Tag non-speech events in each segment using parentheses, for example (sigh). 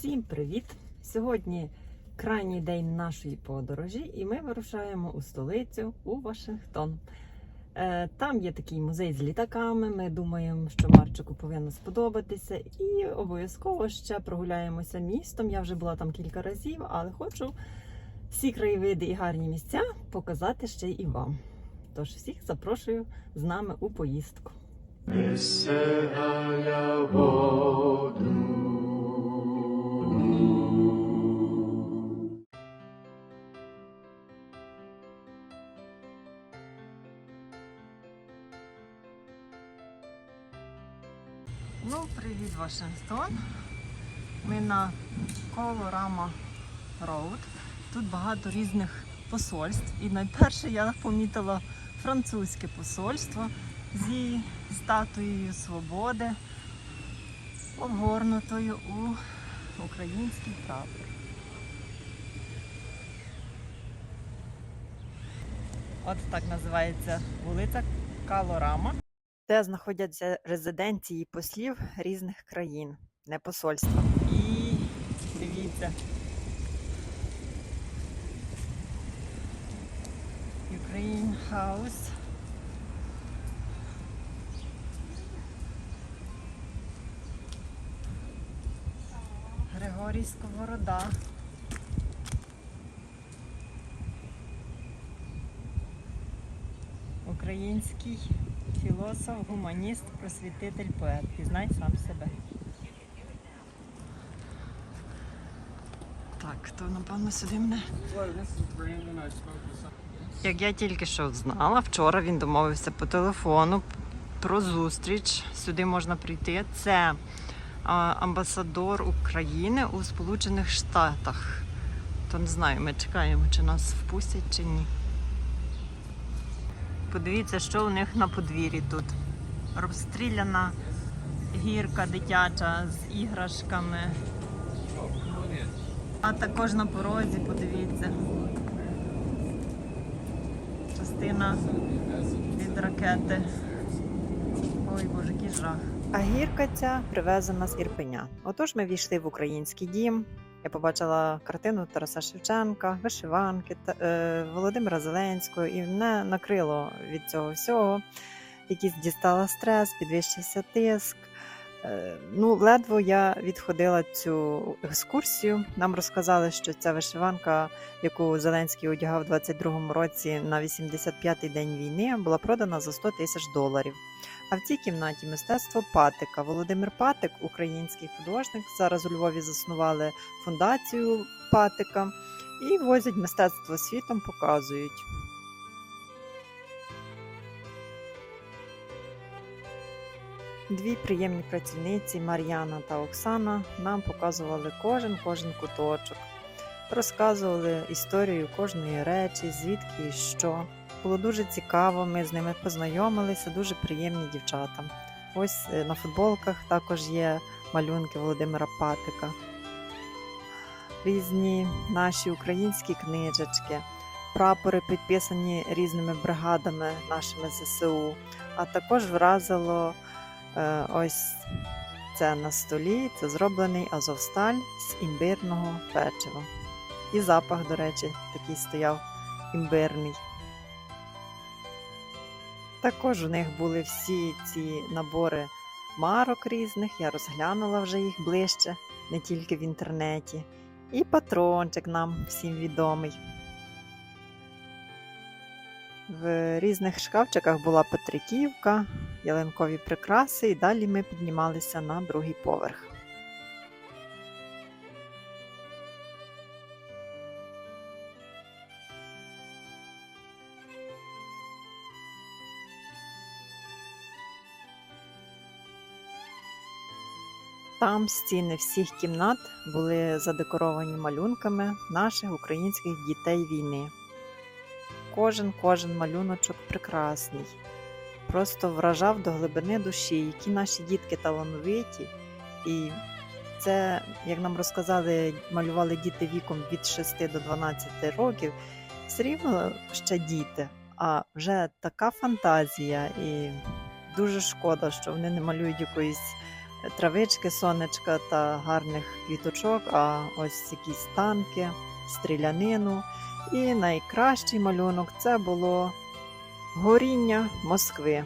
Всім привіт! Сьогодні крайній день нашої подорожі, і ми вирушаємо у столицю у Вашингтон. Е, Там є такий музей з літаками. Ми думаємо, що Марчику повинно сподобатися, і обов'язково ще прогуляємося містом. Я вже була там кілька разів, але хочу всі краєвиди і гарні місця показати ще і вам. Тож всіх запрошую з нами у поїздку. Вашингтон. Ми на Колорама Роуд. Тут багато різних посольств. І найперше я помітила французьке посольство зі статуєю свободи, обгорнутою у український прапор. От так називається вулиця Калорама де знаходяться резиденції послів різних країн, не посольства. І дивіться. Ukraine House. Григорій Сковорода. Український філософ, гуманіст, просвітитель, поет. Пізнай сам себе. Так, то напевно сюди мене. Як я тільки що знала, вчора він домовився по телефону про зустріч. Сюди можна прийти. Це амбасадор України у Сполучених Штатах. То не знаю, ми чекаємо, чи нас впустять, чи ні. Подивіться, що у них на подвір'ї тут. Розстріляна гірка дитяча з іграшками. А також на порозі, подивіться. Частина від ракети. Ой, боже, який жах. А гірка ця привезена з Ірпеня. Отож ми війшли в український дім. Я побачила картину Тараса Шевченка, вишиванки та, е, Володимира Зеленського, і мене накрило від цього всього. Якийсь дістала стрес, підвищився тиск. Е, Ну, ледве я відходила цю екскурсію. Нам розказали, що ця вишиванка, яку Зеленський одягав у 22-му році на 85-й день війни, була продана за 100 тисяч доларів. А в цій кімнаті мистецтво Патика. Володимир Патик, український художник. Зараз у Львові заснували фундацію Патика і возять мистецтво світом, показують. Дві приємні працівниці Мар'яна та Оксана нам показували кожен кожен куточок, розказували історію кожної речі, звідки і що. Було дуже цікаво, ми з ними познайомилися, дуже приємні дівчата. Ось е, на футболках також є малюнки Володимира Патика, різні наші українські книжечки, прапори підписані різними бригадами нашими ЗСУ, а також вразило е, ось це на столі, це зроблений Азовсталь з імбирного печива. І запах, до речі, такий стояв імбирний. Також у них були всі ці набори марок різних, я розглянула вже їх ближче, не тільки в інтернеті. І патрончик нам всім відомий. В різних шкафчиках була Петриківка, ялинкові прикраси, і далі ми піднімалися на другий поверх. Там стіни всіх кімнат були задекоровані малюнками наших українських дітей війни. Кожен кожен малюночок прекрасний, просто вражав до глибини душі, які наші дітки талановиті. І це, як нам розказали, малювали діти віком від 6 до 12 років, все рівно ще діти, а вже така фантазія, і дуже шкода, що вони не малюють якоїсь травички, сонечка та гарних квіточок, а ось якісь танки, стрілянину. І найкращий малюнок це було горіння Москви.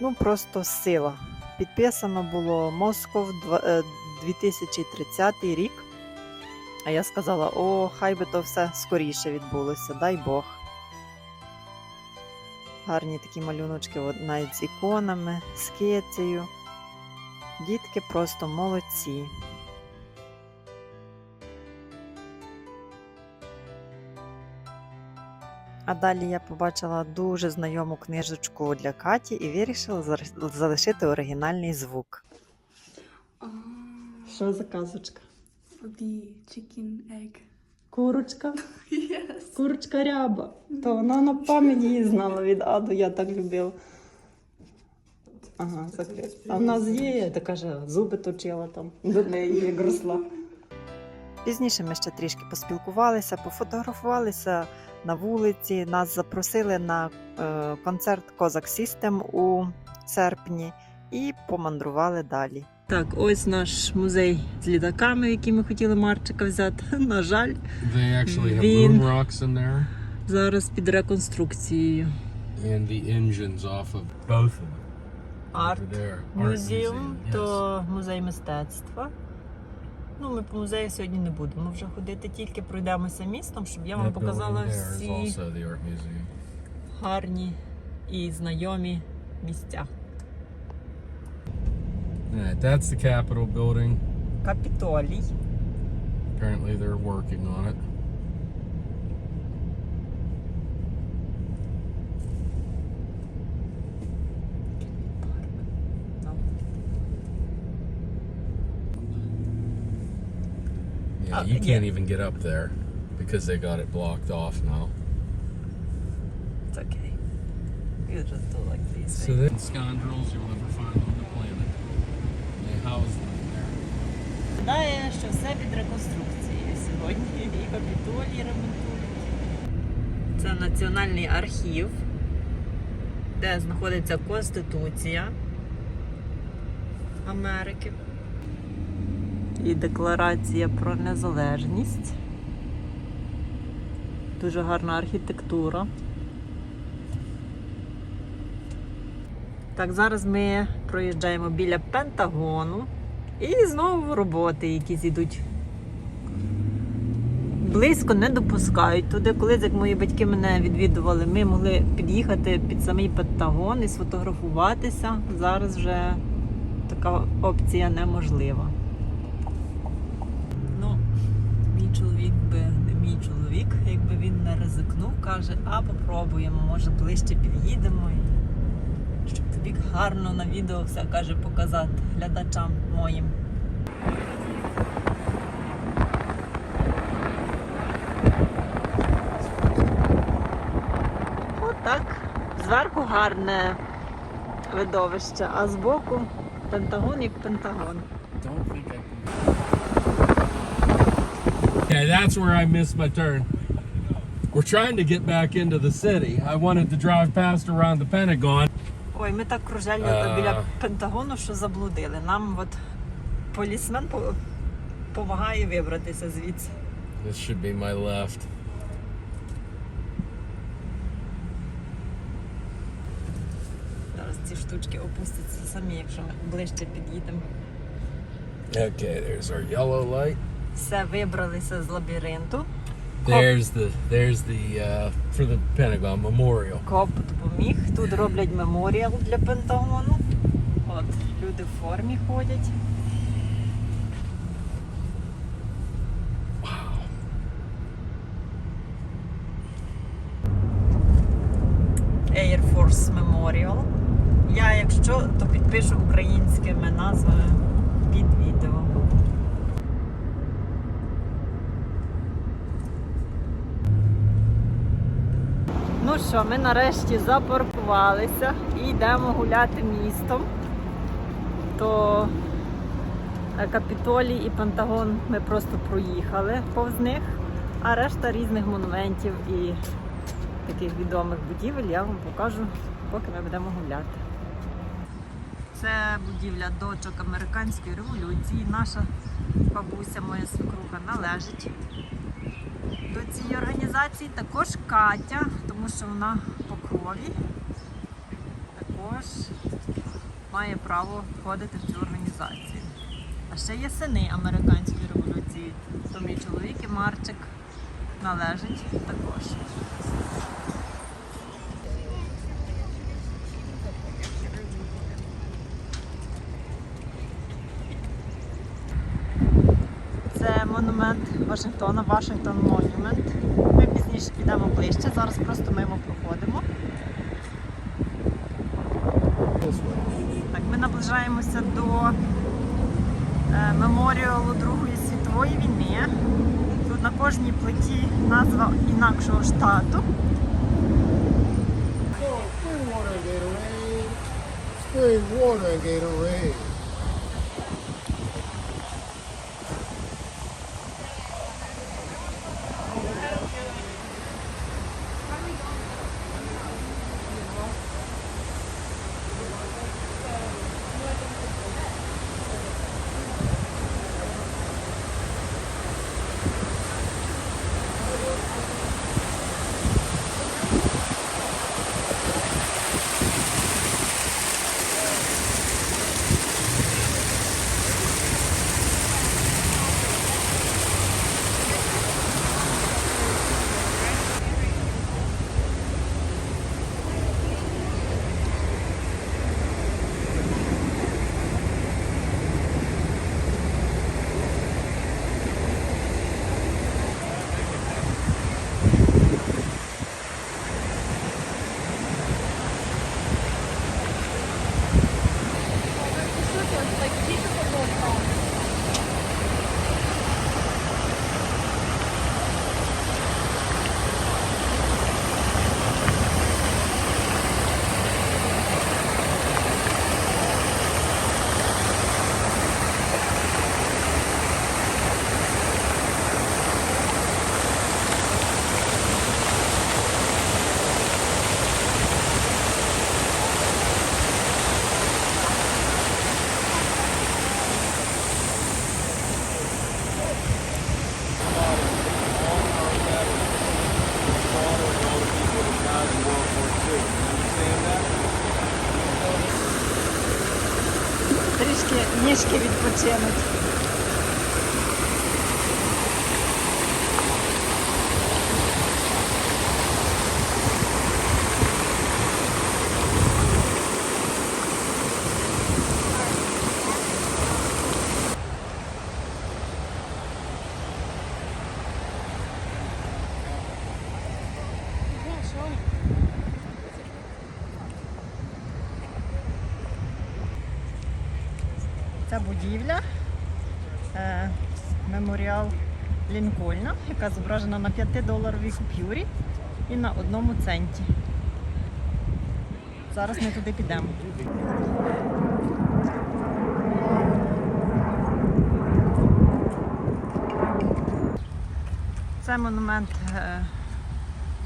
Ну, просто сила. Підписано було Москов е, 2030 рік. А я сказала: о, хай би то все скоріше відбулося, дай Бог. Гарні такі малюночки, навіть з іконами, з кицею. Дітки просто молодці. А далі я побачила дуже знайому книжечку для Каті і вирішила залишити оригінальний звук. Що за казочка? the chicken egg. Курочка. (laughs) Yes. Курочка ряба. То вона на пам'ять її знала від Аду, я так любила. Ага, закрив. А в нас є, та каже, зуби точила там до неї як росла. Пізніше ми ще трішки поспілкувалися, пофотографувалися на вулиці. Нас запросили на е, концерт Козак System у серпні і помандрували далі. Так, ось наш музей з літаками, який ми хотіли Марчика взяти. (laughs) На жаль, They actually have Vin. moon rocks in there зараз під реконструкцією. and the engines off of both of them. Арт. Art museum, то музей мистецтва. Ну, ми по музею сьогодні не будемо вже ходити, тільки пройдемося містом, щоб я вам показала всі гарні і знайомі місця. Alright, that's the Capitol building. Капітолій. Apparently they're working on it. Yeah, Uh, you yeah. can't even get up there because they got it blocked off now. It's okay. You just do like this. So the scoundrels you'll ever find on the planet. They house them there. Гадає, що все під реконструкцією сьогодні. І капітолій ремонтують. Це Національний архів, де знаходиться Конституція Америки. І декларація про незалежність. Дуже гарна архітектура. Так, зараз ми проїжджаємо біля Пентагону. І знову роботи якісь ідуть. Близько не допускають туди. Колись, як мої батьки мене відвідували, ми могли під'їхати під самий Пентагон і сфотографуватися. Зараз вже така опція неможлива. Ну, мій чоловік би мій чоловік, якби він не ризикнув, каже, а попробуємо, може ближче під'їдемо. Щоб тобі гарно на відео все каже показати глядачам моїм. Отак. Зверху гарне видовище, а збоку пентагон як пентагон. Yeah, that's where I missed my turn. We're trying to get back into the city. I wanted to drive past around the Pentagon. Ой, ми так кружельно А. біля пентагону, що заблудили. Нам от полісмен по- допомагає вибратися звідси. This should be my left. Зараз ці штучки опустяться самі, якщо ми ближче під'їдемо. Okay, there's our yellow light. Все, вибралися з лабіринту. There's the there's the uh, for the Pentagon Memorial. Коп допоміг. Тут роблять меморіал для Пентагону. От, люди в формі ходять. Air Force Memorial. Я, якщо, то підпишу українськими назвами під відео. Ну що, ми нарешті запаркувалися і йдемо гуляти містом. То Капітолій і Пентагон ми просто проїхали повз них, а решта різних монументів і таких відомих будівель я вам покажу, поки ми будемо гуляти. Це будівля дочок американської революції. Наша бабуся, моя свекруха, належить до цієї організації. Також Катя, тому що вона по також має право входити в цю організацію. А ще є сини американської революції. То мій чоловік і Марчик належить також. Це монумент Вашингтона, Вашингтон Монумент. Ми пізніше підемо ближче. Зараз просто мимо проходимо. Так, ми наближаємося до е, меморіалу Другої світової війни. Тут на кожній плиті назва інакшого штату. Water get away. Spring water get Gatorade. Трішки відпочинуть. Ця будівля е, меморіал Лінкольна, яка зображена на 5-доларовій купюрі і на одному центі. Зараз ми туди підемо. Це монумент е,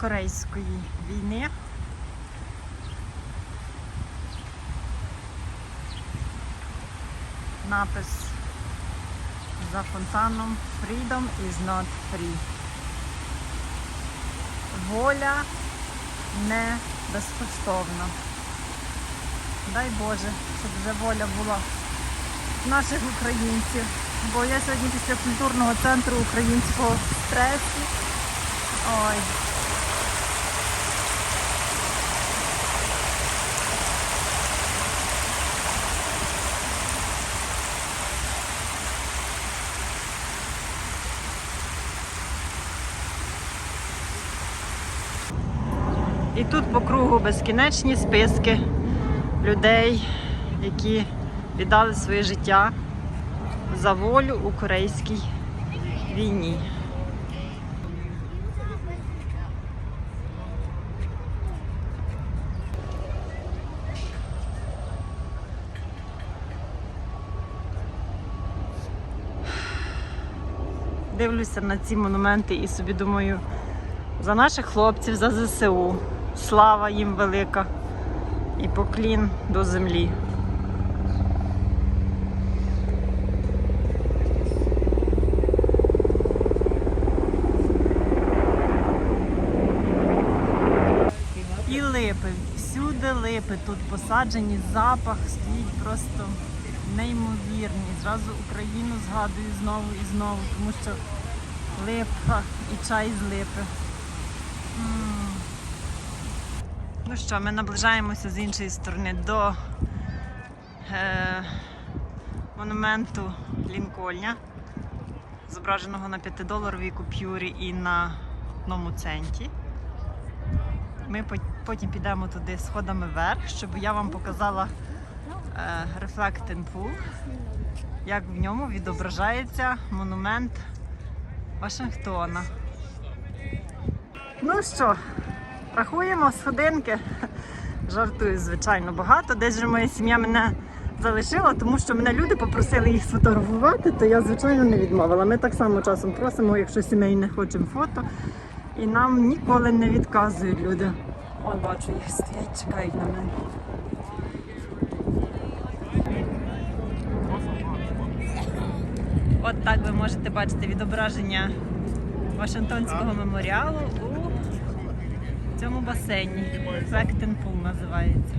Корейської війни. Напис за фонтаном Freedom is not free. Воля не безкоштовна. Дай Боже, щоб вже воля була наших українців. Бо я сьогодні після культурного центру українського стресу. Ой. І тут по кругу безкінечні списки людей, які віддали своє життя за волю у корейській війні. Дивлюся на ці монументи і собі думаю, за наших хлопців, за ЗСУ слава їм велика і поклін до землі. І липи, всюди липи тут посаджені, запах стоїть просто неймовірний. Зразу Україну згадую знову і знову, тому що липа і чай з липи. Ну що, ми наближаємося з іншої сторони до е, монументу Лінкольня, зображеного на 5-доларовій купюрі і на одному центі. Ми потім підемо туди сходами вверх, щоб я вам показала е, Reflecting Pool, як в ньому відображається монумент Вашингтона. Ну що, рахуємо сходинки. (laughs) Жартую, звичайно, багато. Десь же моя сім'я мене залишила, тому що мене люди попросили їх сфотографувати, то я, звичайно, не відмовила. Ми так само часом просимо, якщо сімейне хочемо фото. І нам ніколи не відказують люди. От бачу, їх стоять, чекають на мене. От так ви можете бачити відображення Вашингтонського меморіалу у цьому басейні. Фектен Пул називається.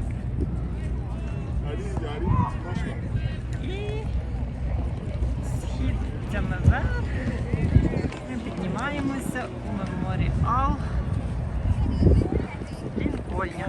І східцями вверх ми піднімаємося у меморіал Лінкольня.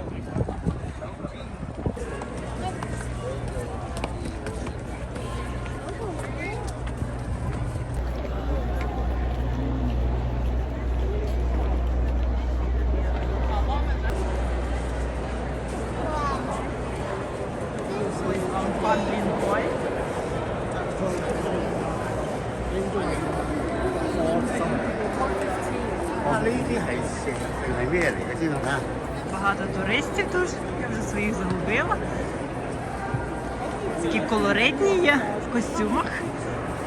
Ось вам пан Лінкольн. Багато туристів тут. Вже своїх загубила. Такі колоритні є в костюмах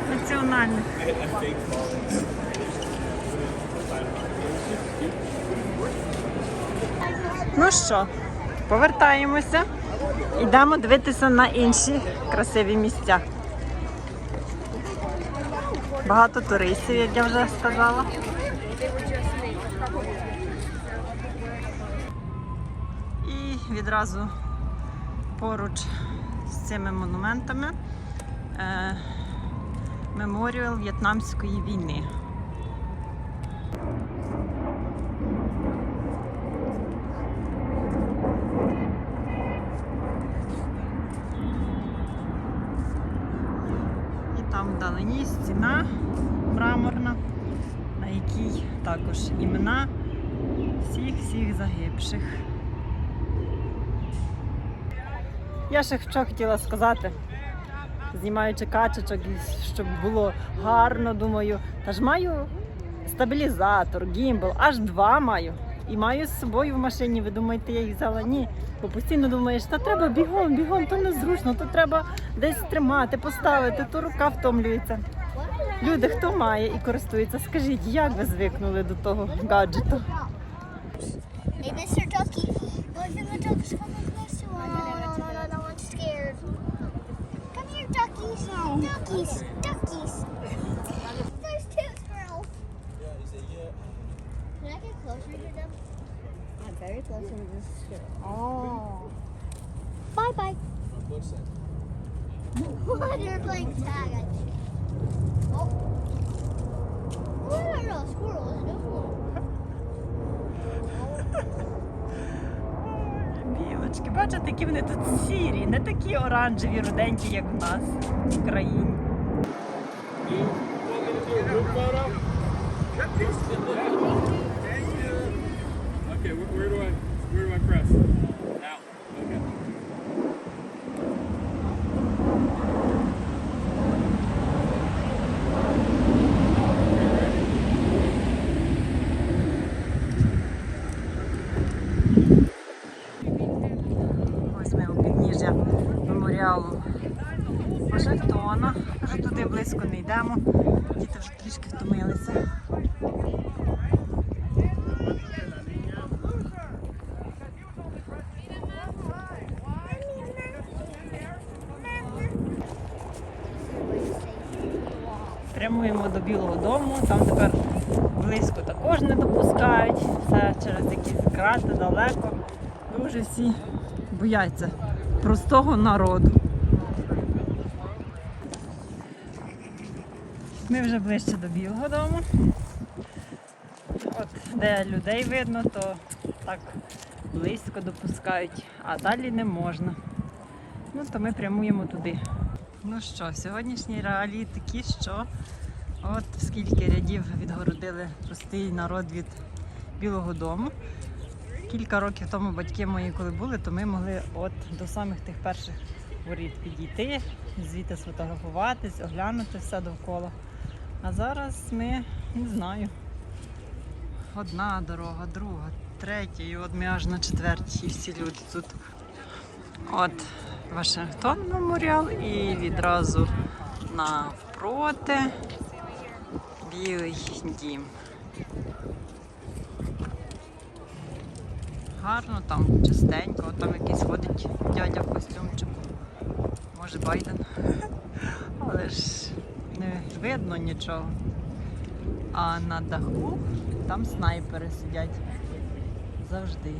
національних. Ну що, повертаємося. Йдемо дивитися на інші красиві місця. Багато туристів, як я вже сказала. І відразу поруч з цими монументами е, меморіал В'єтнамської війни. І там вдалині стіна мраморна, на якій також імена всіх-всіх загибших. Я ще що хотіла сказати, знімаючи качечок, щоб було гарно, думаю. Та ж маю стабілізатор, гімбл, аж два маю. І маю з собою в машині. Ви думаєте, я їх взяла? Ні. Бо постійно думаєш, та треба бігом, бігом, то незручно, то треба десь тримати, поставити, то рука втомлюється. Люди, хто має і користується, скажіть, як ви звикнули до того гаджету? Hey, Mr. Ducky. Look at the ducks coming close scared. Come here, duckies. Duckies, duckies. There's two squirrels. Can I get closer to them? I'm very close to this squirrel. Oh. Bye bye. (laughs) They're playing tag, I think. Oh. Where are those squirrels? No. (laughs) Білочки, бачите, які вони тут сірі, не такі оранжеві, руденькі, як в нас в Україні. Okay, where, where do I where do I press? Now. Okay. Ось ми у підніжжя меморіалу Вашингтона. Вже туди близько не йдемо. Діти вже трішки втомилися. Прямуємо до Білого дому, там тепер близько також не допускають. Все через якісь крати далеко. Дуже всі бояться простого народу. Ми вже ближче до Білого дому. От де людей видно, то так близько допускають, а далі не можна. Ну, то ми прямуємо туди. Ну що, сьогоднішні реалії такі, що от скільки рядів відгородили простий народ від Білого дому. Кілька років тому батьки мої, коли були, то ми могли от до самих тих перших воріт підійти, звідти сфотографуватись, оглянути все довкола. А зараз ми не знаю. Одна дорога, друга, третя, і от ми аж на четвертій, всі люди тут. От Вашингтон меморіал і відразу навпроти Білий дім. Гарно там, чистенько, там якийсь ходить дядя в костюмчику. Може Байден. (laughs) Але ж не видно нічого. А на даху там снайпери сидять. Завжди.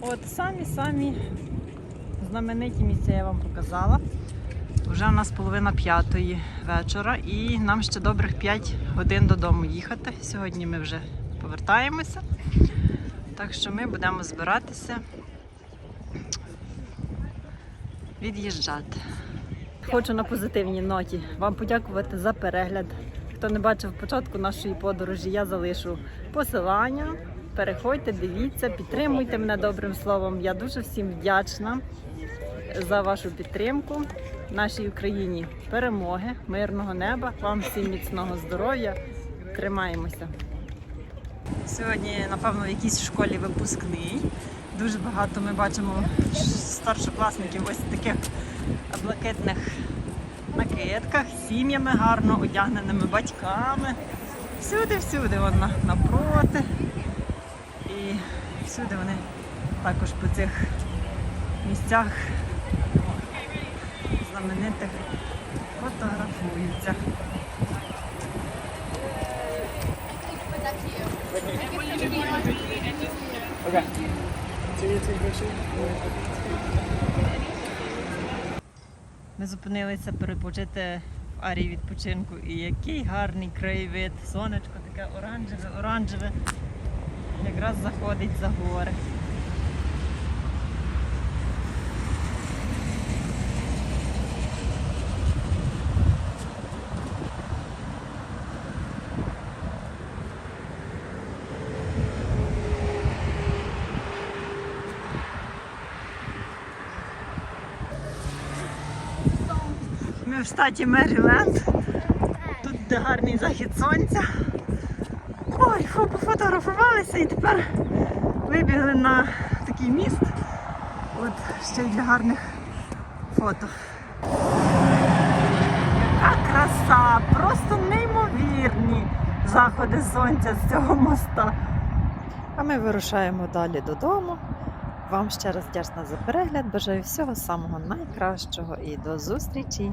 От самі-самі знамениті місця я вам показала. Вже у нас половина п'ятої вечора і нам ще добрих 5 годин додому їхати. Сьогодні ми вже повертаємося. Так що ми будемо збиратися від'їжджати. Хочу на позитивній ноті вам подякувати за перегляд. Хто не бачив початку нашої подорожі, я залишу посилання. Переходьте, дивіться, підтримуйте мене добрим словом. Я дуже всім вдячна за вашу підтримку. Нашій Україні перемоги, мирного неба, вам всім міцного здоров'я. Тримаємося. Сьогодні, напевно, в якійсь школі випускний. Дуже багато ми бачимо старшокласників ось таких блакитних накидках, сім'ями гарно одягненими батьками. Всюди-всюди вона напроти. І всюди вони також по цих місцях знаменитих фотографуються. Ми зупинилися перепочити в арії відпочинку. І який гарний краєвид. Сонечко таке оранжеве, оранжеве. Якраз заходить за гори. В штаті Меріленд. Тут де гарний захід сонця. Ой, пофотографувалися і тепер вибігли на такий міст. От ще й для гарних фото. Яка краса! Просто неймовірні заходи сонця з цього моста. А ми вирушаємо далі додому. Вам ще раз вдячна за перегляд. Бажаю всього самого найкращого і до зустрічі!